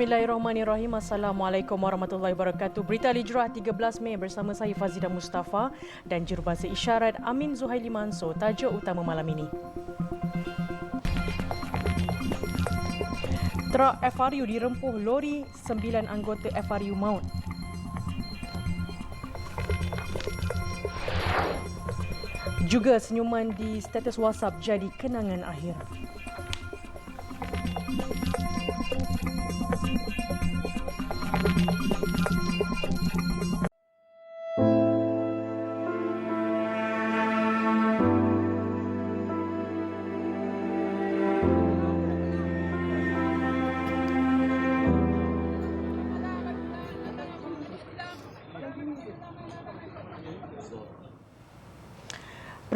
Bismillahirrahmanirrahim. Assalamualaikum warahmatullahi wabarakatuh. Berita Lijrah 13 Mei bersama saya Fazida Mustafa dan jurubahasa isyarat Amin Zuhaili Manso. Tajuk utama malam ini. Truk FRU dirempuh lori 9 anggota FRU maut. Juga senyuman di status WhatsApp jadi kenangan akhir.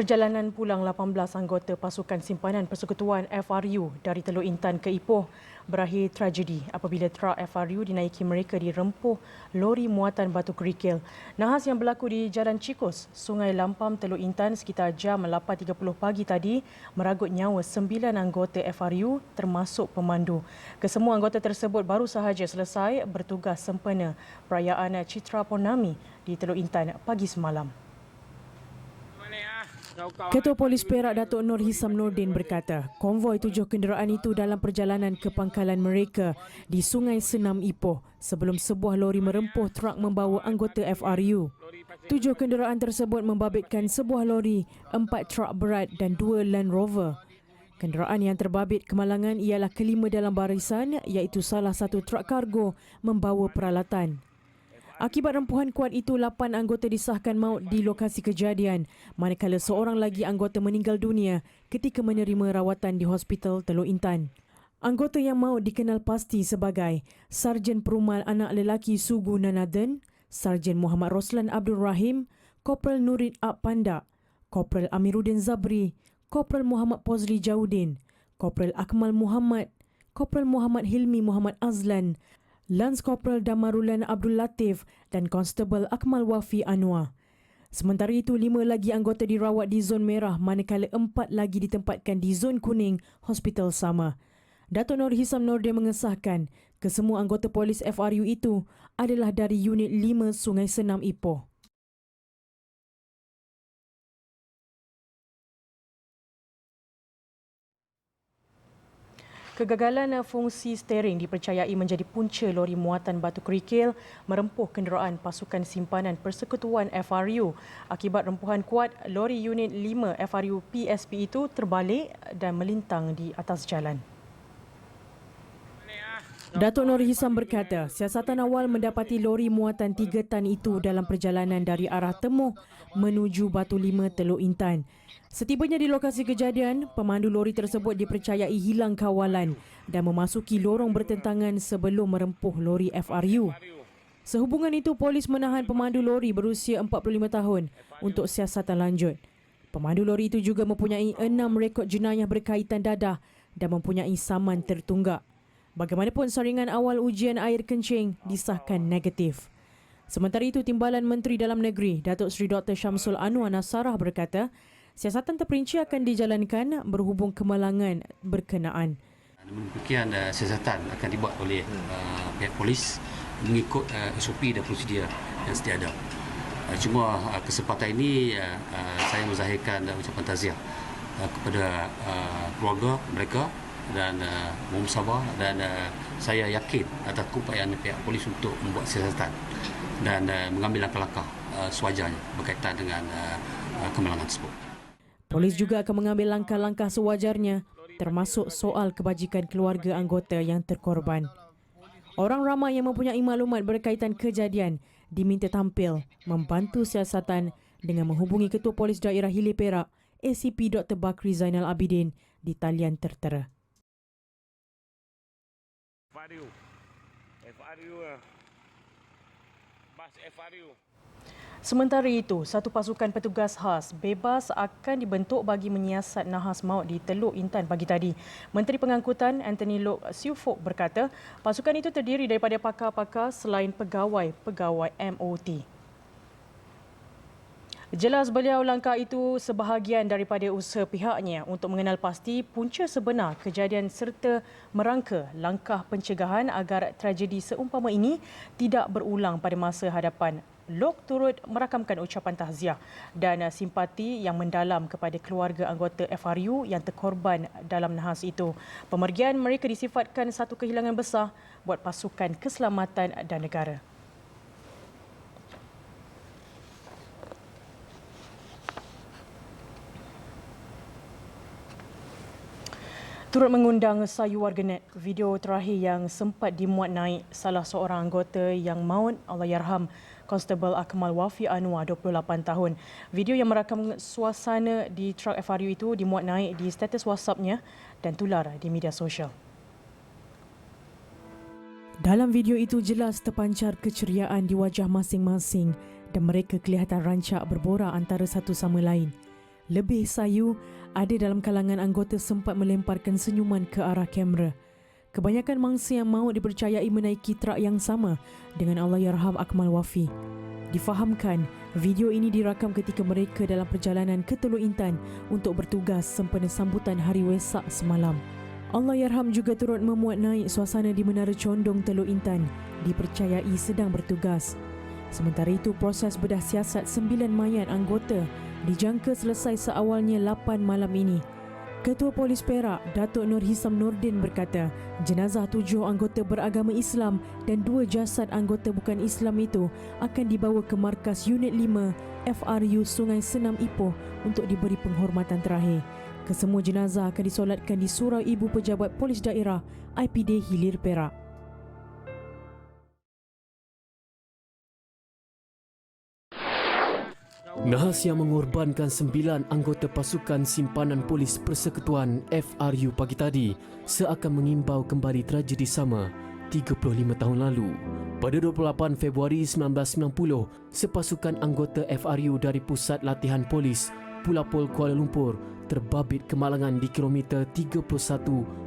Perjalanan pulang 18 anggota pasukan simpanan Persekutuan FRU dari Teluk Intan ke Ipoh berakhir tragedi apabila truk FRU dinaiki mereka dirempuh lori muatan batu kerikil. Nahas yang berlaku di Jalan Cikos, Sungai Lampam, Teluk Intan sekitar jam 8.30 pagi tadi meragut nyawa sembilan anggota FRU termasuk pemandu. Kesemua anggota tersebut baru sahaja selesai bertugas sempena perayaan Citra Purnami di Teluk Intan pagi semalam. Ketua Polis Perak Datuk Nur Hisam Nordin berkata, konvoi tujuh kenderaan itu dalam perjalanan ke pangkalan mereka di Sungai Senam Ipoh sebelum sebuah lori merempuh truk membawa anggota FRU. Tujuh kenderaan tersebut membabitkan sebuah lori, empat truk berat dan dua Land Rover. Kenderaan yang terbabit kemalangan ialah kelima dalam barisan iaitu salah satu truk kargo membawa peralatan. Akibat rempuhan kuat itu, lapan anggota disahkan maut di lokasi kejadian, manakala seorang lagi anggota meninggal dunia ketika menerima rawatan di Hospital Teluk Intan. Anggota yang maut dikenal pasti sebagai Sarjan Perumal Anak Lelaki Sugu Nanaden, Sarjan Muhammad Roslan Abdul Rahim, Kopral Nurid Ab Panda, Kopral Amiruddin Zabri, Kopral Muhammad Pozli Jaudin, Kopral Akmal Muhammad, Kopral Muhammad Hilmi Muhammad Azlan, Lance Corporal Damarulan Abdul Latif dan Konstable Akmal Wafi Anwar. Sementara itu, lima lagi anggota dirawat di zon merah manakala empat lagi ditempatkan di zon kuning hospital sama. Datuk Nur Hisam Nordin mengesahkan kesemua anggota polis FRU itu adalah dari unit 5 Sungai Senam Ipoh. Kegagalan fungsi steering dipercayai menjadi punca lori muatan batu kerikil merempuh kenderaan pasukan simpanan Persekutuan FRU. Akibat rempuhan kuat, lori unit 5 FRU PSP itu terbalik dan melintang di atas jalan. Datuk Nur Hisam berkata, siasatan awal mendapati lori muatan 3 tan itu dalam perjalanan dari arah Temuh menuju Batu Lima Teluk Intan. Setibanya di lokasi kejadian, pemandu lori tersebut dipercayai hilang kawalan dan memasuki lorong bertentangan sebelum merempuh lori FRU. Sehubungan itu, polis menahan pemandu lori berusia 45 tahun untuk siasatan lanjut. Pemandu lori itu juga mempunyai enam rekod jenayah berkaitan dadah dan mempunyai saman tertunggak. Bagaimanapun saringan awal ujian air kencing disahkan negatif. Sementara itu, Timbalan Menteri Dalam Negeri Datuk Seri Dr. Syamsul Anwar Nasarah berkata, siasatan terperinci akan dijalankan berhubung kemalangan berkenaan. Demikian uh, siasatan akan dibuat oleh uh, pihak polis mengikut uh, SOP dan prosedur yang sedia ada. Uh, cuma uh, kesempatan ini uh, uh, saya menzahirkan uh, ucapan taziah uh, kepada uh, keluarga mereka dan uh, mohon sabar dan uh, saya yakin atas keupayaan pihak polis untuk membuat siasatan dan uh, mengambil langkah-langkah uh, sewajarnya berkaitan dengan uh, uh, kemalangan tersebut. Polis juga akan mengambil langkah-langkah sewajarnya termasuk soal kebajikan keluarga anggota yang terkorban. Orang ramai yang mempunyai maklumat berkaitan kejadian diminta tampil membantu siasatan dengan menghubungi Ketua Polis Daerah Hili Perak ACP Dr. Bakri Zainal Abidin di talian tertera. FRU. FRU. Eh. Bas FRU. Sementara itu, satu pasukan petugas khas bebas akan dibentuk bagi menyiasat nahas maut di Teluk Intan pagi tadi. Menteri Pengangkutan Anthony Lok Siufok berkata, pasukan itu terdiri daripada pakar-pakar selain pegawai-pegawai MOT. Jelas beliau langkah itu sebahagian daripada usaha pihaknya untuk mengenal pasti punca sebenar kejadian serta merangka langkah pencegahan agar tragedi seumpama ini tidak berulang pada masa hadapan. Lok turut merakamkan ucapan tahziah dan simpati yang mendalam kepada keluarga anggota FRU yang terkorban dalam nahas itu. Pemergian mereka disifatkan satu kehilangan besar buat pasukan keselamatan dan negara. Turut mengundang sayu warganet, video terakhir yang sempat dimuat naik salah seorang anggota yang maut Allahyarham Konstable Akmal Wafi Anwar 28 tahun. Video yang merakam suasana di truk FRU itu dimuat naik di status WhatsApp-nya dan tular di media sosial. Dalam video itu jelas terpancar keceriaan di wajah masing-masing dan mereka kelihatan rancak berborak antara satu sama lain. Lebih sayu, ada dalam kalangan anggota sempat melemparkan senyuman ke arah kamera. Kebanyakan mangsa yang mahu dipercayai menaiki truk yang sama dengan Allahyarham Akmal Wafi. Difahamkan, video ini dirakam ketika mereka dalam perjalanan ke Teluk Intan untuk bertugas sempena sambutan Hari Wesak semalam. Allahyarham juga turut memuat naik suasana di Menara Condong Teluk Intan dipercayai sedang bertugas. Sementara itu, proses bedah siasat sembilan mayat anggota dijangka selesai seawalnya 8 malam ini. Ketua Polis Perak, Datuk Nur Hisam Nordin berkata, jenazah tujuh anggota beragama Islam dan dua jasad anggota bukan Islam itu akan dibawa ke markas Unit 5 FRU Sungai Senam Ipoh untuk diberi penghormatan terakhir. Kesemua jenazah akan disolatkan di Surau Ibu Pejabat Polis Daerah IPD Hilir Perak. Nahas yang mengorbankan sembilan anggota pasukan simpanan polis persekutuan FRU pagi tadi seakan mengimbau kembali tragedi sama 35 tahun lalu. Pada 28 Februari 1990, sepasukan anggota FRU dari Pusat Latihan Polis Pulapol Kuala Lumpur terbabit kemalangan di kilometer 31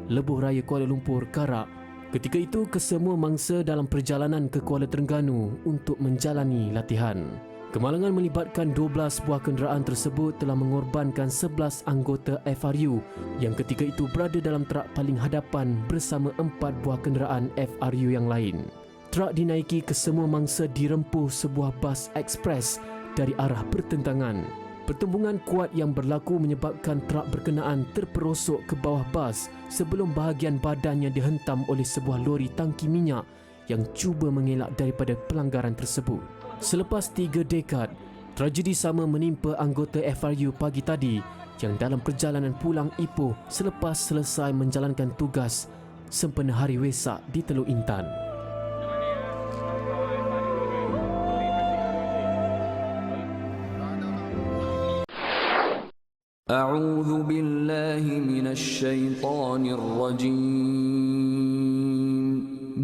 Lebuh Raya Kuala Lumpur, Karak. Ketika itu, kesemua mangsa dalam perjalanan ke Kuala Terengganu untuk menjalani latihan. Kemalangan melibatkan 12 buah kenderaan tersebut telah mengorbankan 11 anggota FRU yang ketika itu berada dalam truk paling hadapan bersama 4 buah kenderaan FRU yang lain. Truk dinaiki ke semua mangsa dirempuh sebuah bas ekspres dari arah pertentangan. Pertembungan kuat yang berlaku menyebabkan truk berkenaan terperosok ke bawah bas sebelum bahagian badannya dihentam oleh sebuah lori tangki minyak yang cuba mengelak daripada pelanggaran tersebut. Selepas tiga dekad, tragedi sama menimpa anggota FRU pagi tadi yang dalam perjalanan pulang Ipoh selepas selesai menjalankan tugas sempena Hari Wesak di Teluk Intan. أعوذ بالله من الشيطان الرجيم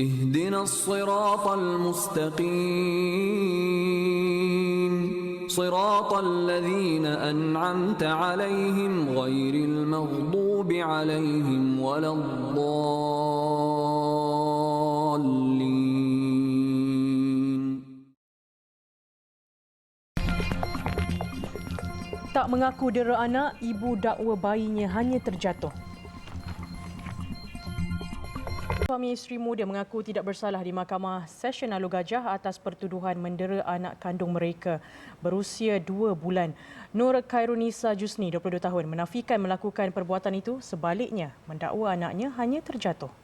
اهدنا الصراط المستقيم صراط الذين أنعمت عليهم غير المغضوب عليهم ولا الضالين Tak mengaku dera anak, ibu dakwa bayinya hanya terjatuh. Suami isteri muda mengaku tidak bersalah di Mahkamah Session Alu Gajah atas pertuduhan mendera anak kandung mereka berusia dua bulan. Nur Khairunisa Jusni, 22 tahun, menafikan melakukan perbuatan itu sebaliknya mendakwa anaknya hanya terjatuh.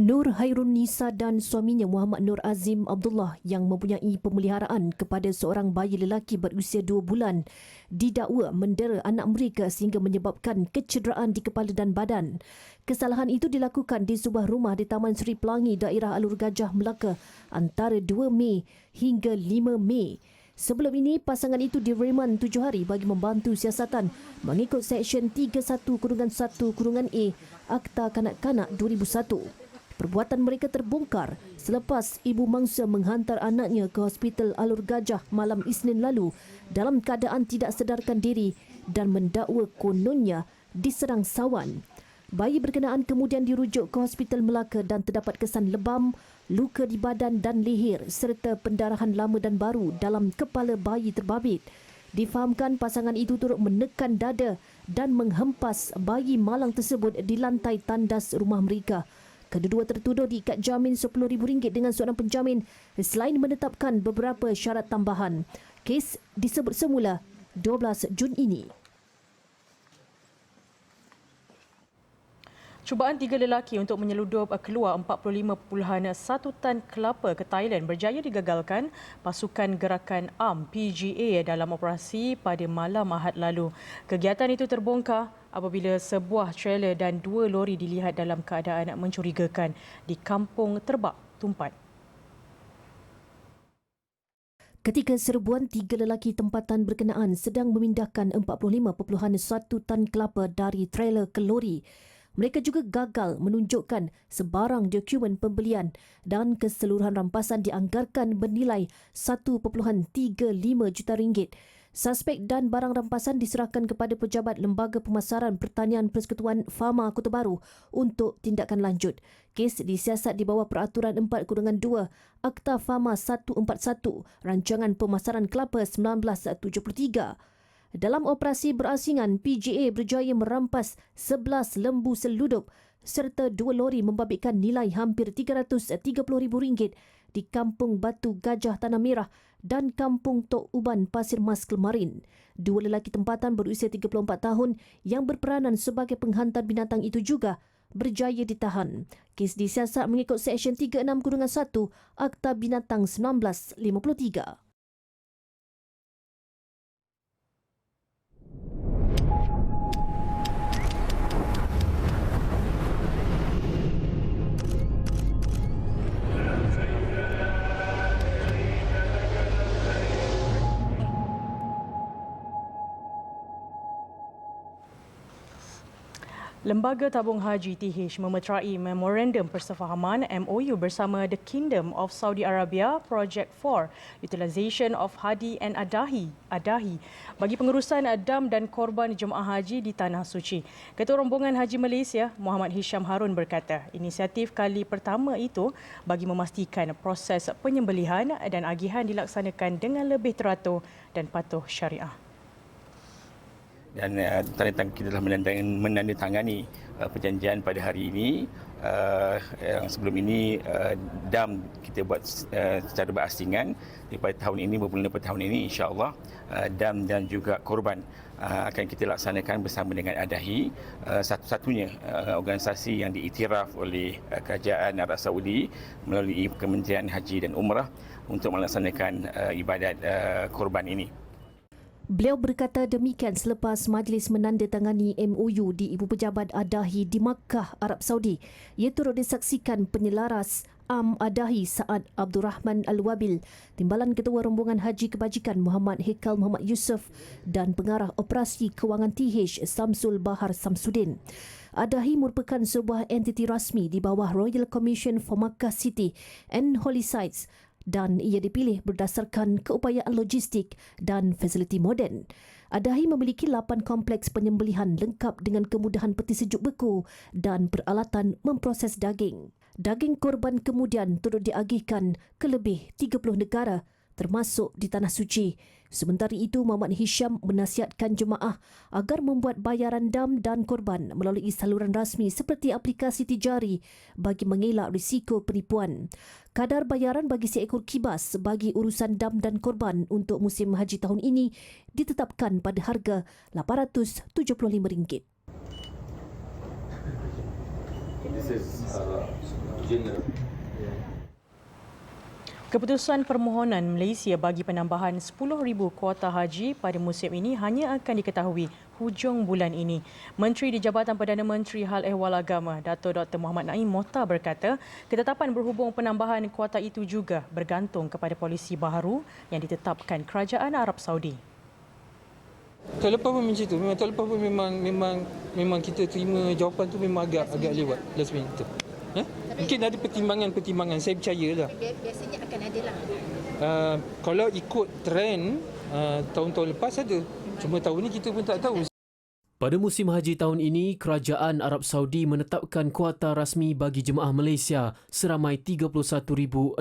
Nur Hairun Nisa dan suaminya Muhammad Nur Azim Abdullah yang mempunyai pemeliharaan kepada seorang bayi lelaki berusia dua bulan didakwa mendera anak mereka sehingga menyebabkan kecederaan di kepala dan badan. Kesalahan itu dilakukan di sebuah rumah di Taman Seri Pelangi, daerah Alur Gajah, Melaka antara 2 Mei hingga 5 Mei. Sebelum ini, pasangan itu direman tujuh hari bagi membantu siasatan mengikut Seksyen 31 kurungan 1 kurungan A Akta Kanak-Kanak 2001. Perbuatan mereka terbongkar selepas ibu mangsa menghantar anaknya ke Hospital Alur Gajah malam Isnin lalu dalam keadaan tidak sedarkan diri dan mendakwa kononnya diserang sawan. Bayi berkenaan kemudian dirujuk ke Hospital Melaka dan terdapat kesan lebam, luka di badan dan leher serta pendarahan lama dan baru dalam kepala bayi terbabit. Difahamkan pasangan itu turut menekan dada dan menghempas bayi malang tersebut di lantai tandas rumah mereka. Kedua tertuduh diikat jamin RM10,000 dengan seorang penjamin selain menetapkan beberapa syarat tambahan. Kes disebut semula 12 Jun ini. Cubaan tiga lelaki untuk menyeludup keluar 45.1 tan kelapa ke Thailand berjaya digagalkan pasukan gerakan ARM PGA dalam operasi pada malam Ahad lalu. Kegiatan itu terbongkar apabila sebuah trailer dan dua lori dilihat dalam keadaan mencurigakan di Kampung Terbak, Tumpat. Ketika serbuan tiga lelaki tempatan berkenaan sedang memindahkan 45.1 tan kelapa dari trailer ke lori, mereka juga gagal menunjukkan sebarang dokumen pembelian dan keseluruhan rampasan dianggarkan bernilai 1.35 juta ringgit. Suspek dan barang rampasan diserahkan kepada pejabat Lembaga Pemasaran Pertanian Persekutuan Fama Kota Baru untuk tindakan lanjut. Kes disiasat di bawah Peraturan 4-2 Akta Fama 141 Rancangan Pemasaran Kelapa 1973. Dalam operasi berasingan, PGA berjaya merampas 11 lembu seludup serta dua lori membabitkan nilai hampir RM330,000 di Kampung Batu Gajah Tanah Merah dan Kampung Tok Uban Pasir Mas Kelmarin. Dua lelaki tempatan berusia 34 tahun yang berperanan sebagai penghantar binatang itu juga berjaya ditahan. Kes disiasat mengikut Seksyen 36 Kurungan 1 Akta Binatang 1953. Lembaga Tabung Haji TH memeterai Memorandum Persefahaman MOU bersama The Kingdom of Saudi Arabia Project 4 Utilization of Hadi and Adahi Adahi bagi pengurusan dam dan korban jemaah haji di Tanah Suci. Ketua Rombongan Haji Malaysia Muhammad Hisham Harun berkata, inisiatif kali pertama itu bagi memastikan proses penyembelihan dan agihan dilaksanakan dengan lebih teratur dan patuh syariah dan uh, kita telah menandatangani uh, perjanjian pada hari ini uh, yang sebelum ini uh, dam kita buat uh, secara berasingan daripada tahun ini bermula pada tahun ini insyaallah uh, dam dan juga korban uh, akan kita laksanakan bersama dengan Adahi uh, satu-satunya uh, organisasi yang diiktiraf oleh uh, kerajaan Arab Saudi melalui Kementerian Haji dan Umrah untuk melaksanakan uh, ibadat uh, korban ini. Beliau berkata demikian selepas majlis menandatangani MOU di Ibu Pejabat Adahi di Makkah, Arab Saudi. Ia turut disaksikan penyelaras Am Adahi Saad Abdul Rahman Al-Wabil, Timbalan Ketua Rombongan Haji Kebajikan Muhammad Hekal Muhammad Yusof dan Pengarah Operasi Kewangan TH Samsul Bahar Samsudin. Adahi merupakan sebuah entiti rasmi di bawah Royal Commission for Makkah City and Holy Sites dan ia dipilih berdasarkan keupayaan logistik dan fasiliti moden. Adahi memiliki 8 kompleks penyembelihan lengkap dengan kemudahan peti sejuk beku dan peralatan memproses daging. Daging korban kemudian turut diagihkan ke lebih 30 negara termasuk di Tanah Suci. Sementara itu, Muhammad Hisham menasihatkan jemaah agar membuat bayaran dam dan korban melalui saluran rasmi seperti aplikasi tijari bagi mengelak risiko penipuan. Kadar bayaran bagi seekor kibas bagi urusan dam dan korban untuk musim haji tahun ini ditetapkan pada harga RM875. This is uh, general. Keputusan permohonan Malaysia bagi penambahan 10,000 kuota haji pada musim ini hanya akan diketahui hujung bulan ini. Menteri di Jabatan Perdana Menteri Hal Ehwal Agama, Dato' Dr. Muhammad Naim Mohtar berkata, ketetapan berhubung penambahan kuota itu juga bergantung kepada polisi baharu yang ditetapkan Kerajaan Arab Saudi. Tahun lepas pun macam tu. Memang tahun lepas pun memang memang memang kita terima jawapan tu memang agak agak lewat last minute tu. Mungkin ada pertimbangan-pertimbangan, saya percayalah. Biasanya akan ada lah. Uh, kalau ikut trend uh, tahun-tahun lepas ada. Cuma tahun ni kita pun tak tahu. Pada musim haji tahun ini, Kerajaan Arab Saudi menetapkan kuota rasmi bagi jemaah Malaysia seramai 31,600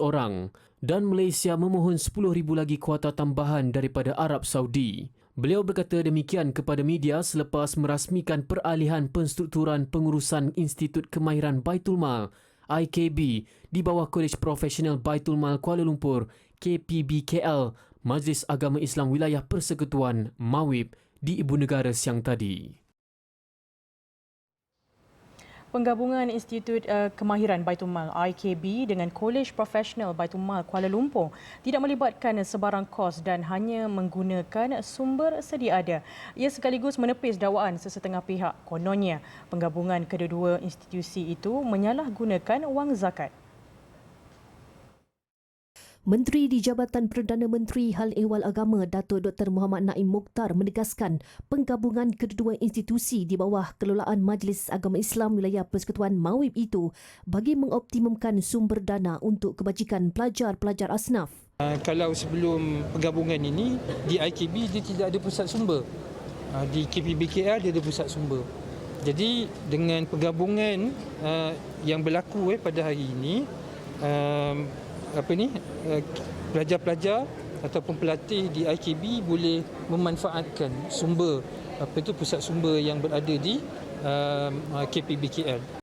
orang dan Malaysia memohon 10,000 lagi kuota tambahan daripada Arab Saudi. Beliau berkata demikian kepada media selepas merasmikan peralihan penstrukturan pengurusan Institut Kemahiran Baitul Mal IKB di bawah Kolej Profesional Baitul Mal Kuala Lumpur KPBKL Majlis Agama Islam Wilayah Persekutuan MAWIB di Ibu Negara siang tadi. Penggabungan Institut uh, Kemahiran Baitul Mal IKB dengan Kolej Profesional Baitul Mal Kuala Lumpur tidak melibatkan sebarang kos dan hanya menggunakan sumber sedia ada. Ia sekaligus menepis dakwaan sesetengah pihak. Kononnya, penggabungan kedua-dua institusi itu menyalahgunakan wang zakat. Menteri di Jabatan Perdana Menteri Hal Ehwal Agama Datuk Dr. Muhammad Naim Mukhtar menegaskan penggabungan kedua institusi di bawah kelolaan Majlis Agama Islam Wilayah Persekutuan MAWIB itu bagi mengoptimumkan sumber dana untuk kebajikan pelajar-pelajar asnaf. Uh, kalau sebelum penggabungan ini di IKB dia tidak ada pusat sumber. Uh, di KPBKL dia ada pusat sumber. Jadi dengan penggabungan uh, yang berlaku eh, pada hari ini apa ni eh, pelajar-pelajar ataupun pelatih di IKB boleh memanfaatkan sumber apa itu pusat sumber yang berada di uh, KPBKL.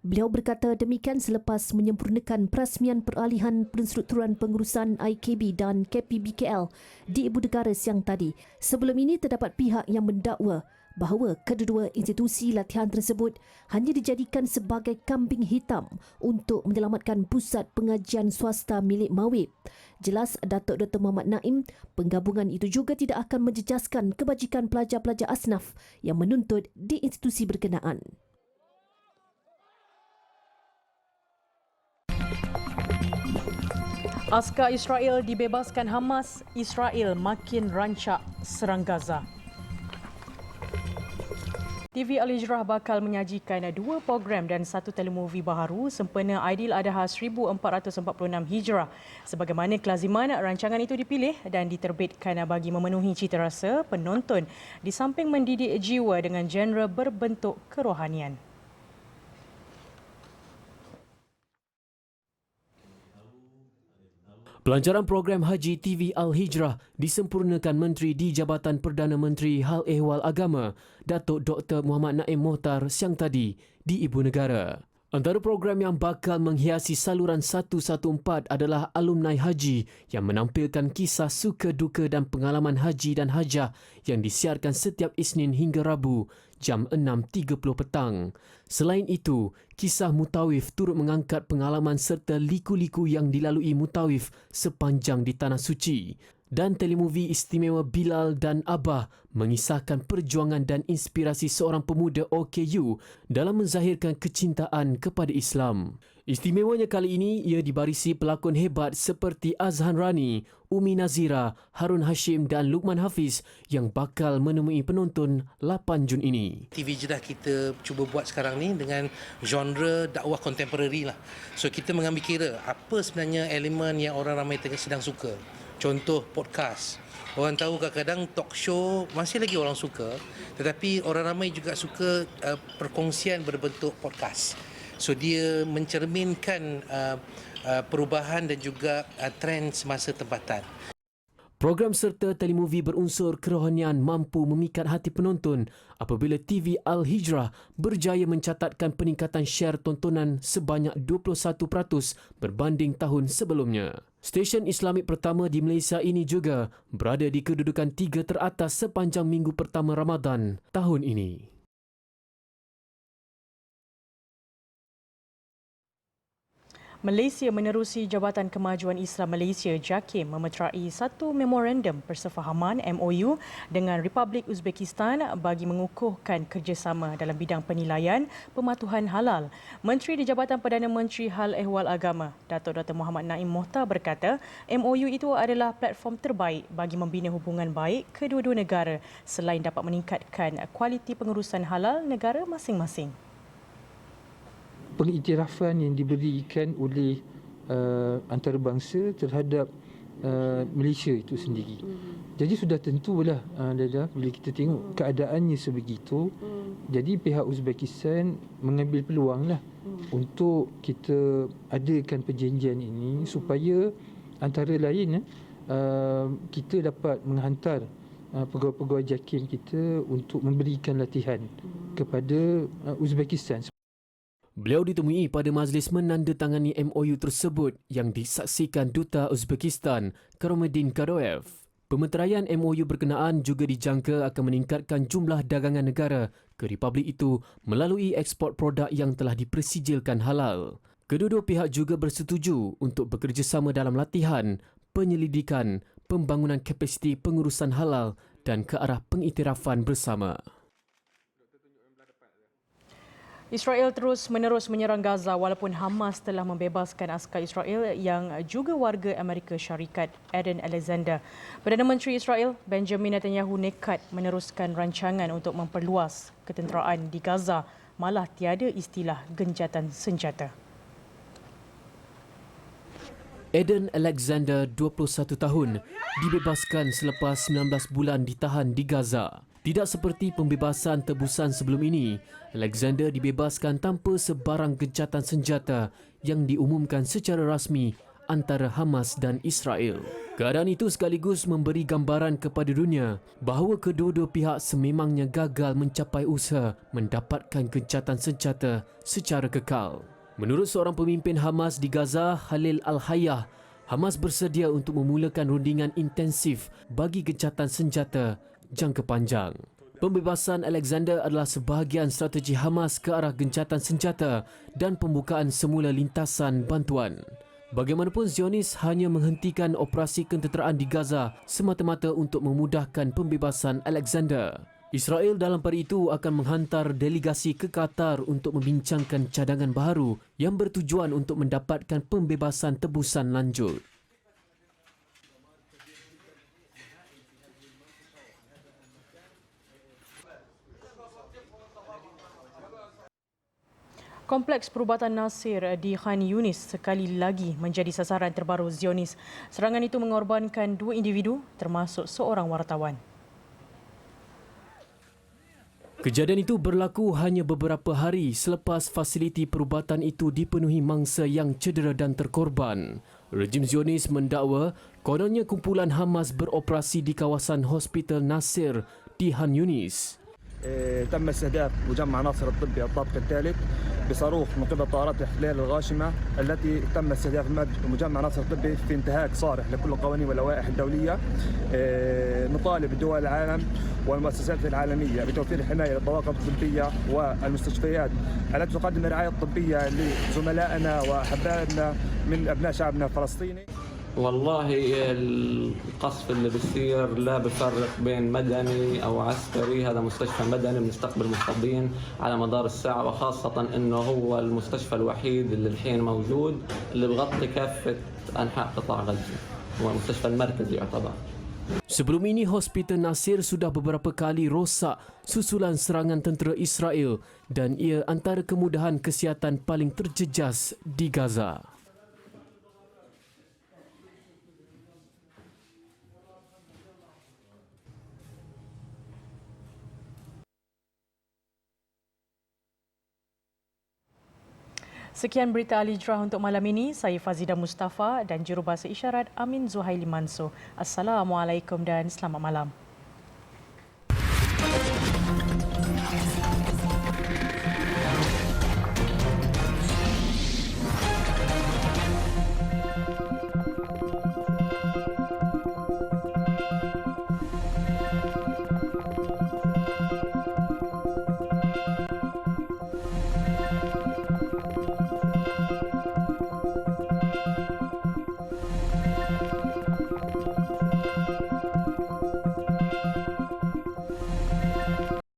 Beliau berkata demikian selepas menyempurnakan perasmian peralihan penstrukturan pengurusan IKB dan KPBKL di Ibu Negara siang tadi. Sebelum ini terdapat pihak yang mendakwa bahawa kedua-dua institusi latihan tersebut hanya dijadikan sebagai kambing hitam untuk menyelamatkan pusat pengajian swasta milik Mawib. Jelas Datuk Dr. Muhammad Naim, penggabungan itu juga tidak akan menjejaskan kebajikan pelajar-pelajar asnaf yang menuntut di institusi berkenaan. Askar Israel dibebaskan Hamas, Israel makin rancak serang Gaza. TV Al-Hijrah bakal menyajikan dua program dan satu telemovie baharu sempena Aidil Adha 1446 Hijrah. Sebagaimana kelaziman, rancangan itu dipilih dan diterbitkan bagi memenuhi cita rasa penonton di samping mendidik jiwa dengan genre berbentuk kerohanian. Pelancaran program Haji TV Al-Hijrah disempurnakan Menteri di Jabatan Perdana Menteri Hal Ehwal Agama, Datuk Dr. Muhammad Naim Mohtar siang tadi di Ibu Negara. Antara program yang bakal menghiasi saluran 114 adalah Alumni Haji yang menampilkan kisah suka duka dan pengalaman haji dan hajah yang disiarkan setiap Isnin hingga Rabu jam 6.30 petang. Selain itu, kisah Mutawif turut mengangkat pengalaman serta liku-liku yang dilalui Mutawif sepanjang di Tanah Suci dan telemovie istimewa Bilal dan Abah mengisahkan perjuangan dan inspirasi seorang pemuda OKU dalam menzahirkan kecintaan kepada Islam. Istimewanya kali ini ia dibarisi pelakon hebat seperti Azhan Rani, Umi Nazira, Harun Hashim dan Lukman Hafiz yang bakal menemui penonton 8 Jun ini. TV Jeddah kita cuba buat sekarang ni dengan genre dakwah kontemporari lah. So kita mengambil kira apa sebenarnya elemen yang orang ramai sedang suka. Contoh podcast. Orang tahu kadang-kadang talk show masih lagi orang suka tetapi orang ramai juga suka uh, perkongsian berbentuk podcast. So dia mencerminkan uh, uh, perubahan dan juga uh, trend semasa tempatan. Program serta telemovie berunsur kerohanian mampu memikat hati penonton apabila TV Al-Hijrah berjaya mencatatkan peningkatan share tontonan sebanyak 21% berbanding tahun sebelumnya. Stesen Islamik pertama di Malaysia ini juga berada di kedudukan tiga teratas sepanjang minggu pertama Ramadan tahun ini. Malaysia menerusi Jabatan Kemajuan Islam Malaysia JAKIM memeterai satu memorandum persefahaman MOU dengan Republik Uzbekistan bagi mengukuhkan kerjasama dalam bidang penilaian pematuhan halal. Menteri di Jabatan Perdana Menteri Hal Ehwal Agama, Datuk Dr. Muhammad Naim Mohtar berkata, MOU itu adalah platform terbaik bagi membina hubungan baik kedua-dua negara selain dapat meningkatkan kualiti pengurusan halal negara masing-masing pengiktirafan yang diberikan oleh uh, antarabangsa terhadap uh, Malaysia itu sendiri. Jadi sudah tentulah uh, Dada bila kita tengok keadaannya sebegitu. Jadi pihak Uzbekistan mengambil peluang lah untuk kita adakan perjanjian ini supaya antara lain uh, kita dapat menghantar uh, pegawai-pegawai JAKIM kita untuk memberikan latihan kepada uh, Uzbekistan. Beliau ditemui pada majlis menandatangani MOU tersebut yang disaksikan Duta Uzbekistan Karomuddin Karoev. Pemeteraian MOU berkenaan juga dijangka akan meningkatkan jumlah dagangan negara ke Republik itu melalui ekspor produk yang telah dipersijilkan halal. Kedua-dua pihak juga bersetuju untuk bekerjasama dalam latihan, penyelidikan, pembangunan kapasiti pengurusan halal dan ke arah pengiktirafan bersama. Israel terus menerus menyerang Gaza walaupun Hamas telah membebaskan askar Israel yang juga warga Amerika Syarikat Eden Alexander. Perdana Menteri Israel Benjamin Netanyahu nekat meneruskan rancangan untuk memperluas ketenteraan di Gaza malah tiada istilah genjatan senjata. Eden Alexander, 21 tahun, dibebaskan selepas 19 bulan ditahan di Gaza. Tidak seperti pembebasan tebusan sebelum ini, Alexander dibebaskan tanpa sebarang gencatan senjata yang diumumkan secara rasmi antara Hamas dan Israel. Keadaan itu sekaligus memberi gambaran kepada dunia bahawa kedua-dua pihak sememangnya gagal mencapai usaha mendapatkan gencatan senjata secara kekal. Menurut seorang pemimpin Hamas di Gaza, Halil Al-Hayah, Hamas bersedia untuk memulakan rundingan intensif bagi gencatan senjata jangka panjang. Pembebasan Alexander adalah sebahagian strategi Hamas ke arah gencatan senjata dan pembukaan semula lintasan bantuan. Bagaimanapun Zionis hanya menghentikan operasi kententeraan di Gaza semata-mata untuk memudahkan pembebasan Alexander. Israel dalam pada itu akan menghantar delegasi ke Qatar untuk membincangkan cadangan baru yang bertujuan untuk mendapatkan pembebasan tebusan lanjut. Kompleks perubatan Nasir di Khan Yunis sekali lagi menjadi sasaran terbaru Zionis. Serangan itu mengorbankan dua individu termasuk seorang wartawan. Kejadian itu berlaku hanya beberapa hari selepas fasiliti perubatan itu dipenuhi mangsa yang cedera dan terkorban. Rejim Zionis mendakwa kononnya kumpulan Hamas beroperasi di kawasan Hospital Nasir di Han Yunis. تم استهداف مجمع ناصر الطبي الطابق الثالث بصاروخ من قبل طائرات الاحتلال الغاشمة التي تم استهداف مجمع ناصر الطبي في انتهاك صارح لكل القوانين واللوائح الدولية. نطالب دول العالم والمؤسسات العالمية بتوفير الحمايه للطواقم الطبية والمستشفيات. التي تقدم الرعاية الطبية لزملائنا واحبائنا من أبناء شعبنا الفلسطيني؟ والله القصف اللي بيصير لا بفرق بين مدني أو عسكري. هذا مستشفى مدني بنستقبل مصابين على مدار الساعة وخاصة إنه هو المستشفى الوحيد اللي الحين موجود اللي بغطي كافة أنحاء قطاع غزة. هو المستشفى المركزي يعتبر. Sebelum ini, Hospital Nasir sudah beberapa kali rosak susulan serangan tentera Israel dan ia antara kemudahan kesihatan paling terjejas di Gaza. Sekian berita Alijrah untuk malam ini. Saya Fazida Mustafa dan jurubahasa isyarat Amin Zuhaili Mansur. Assalamualaikum dan selamat malam.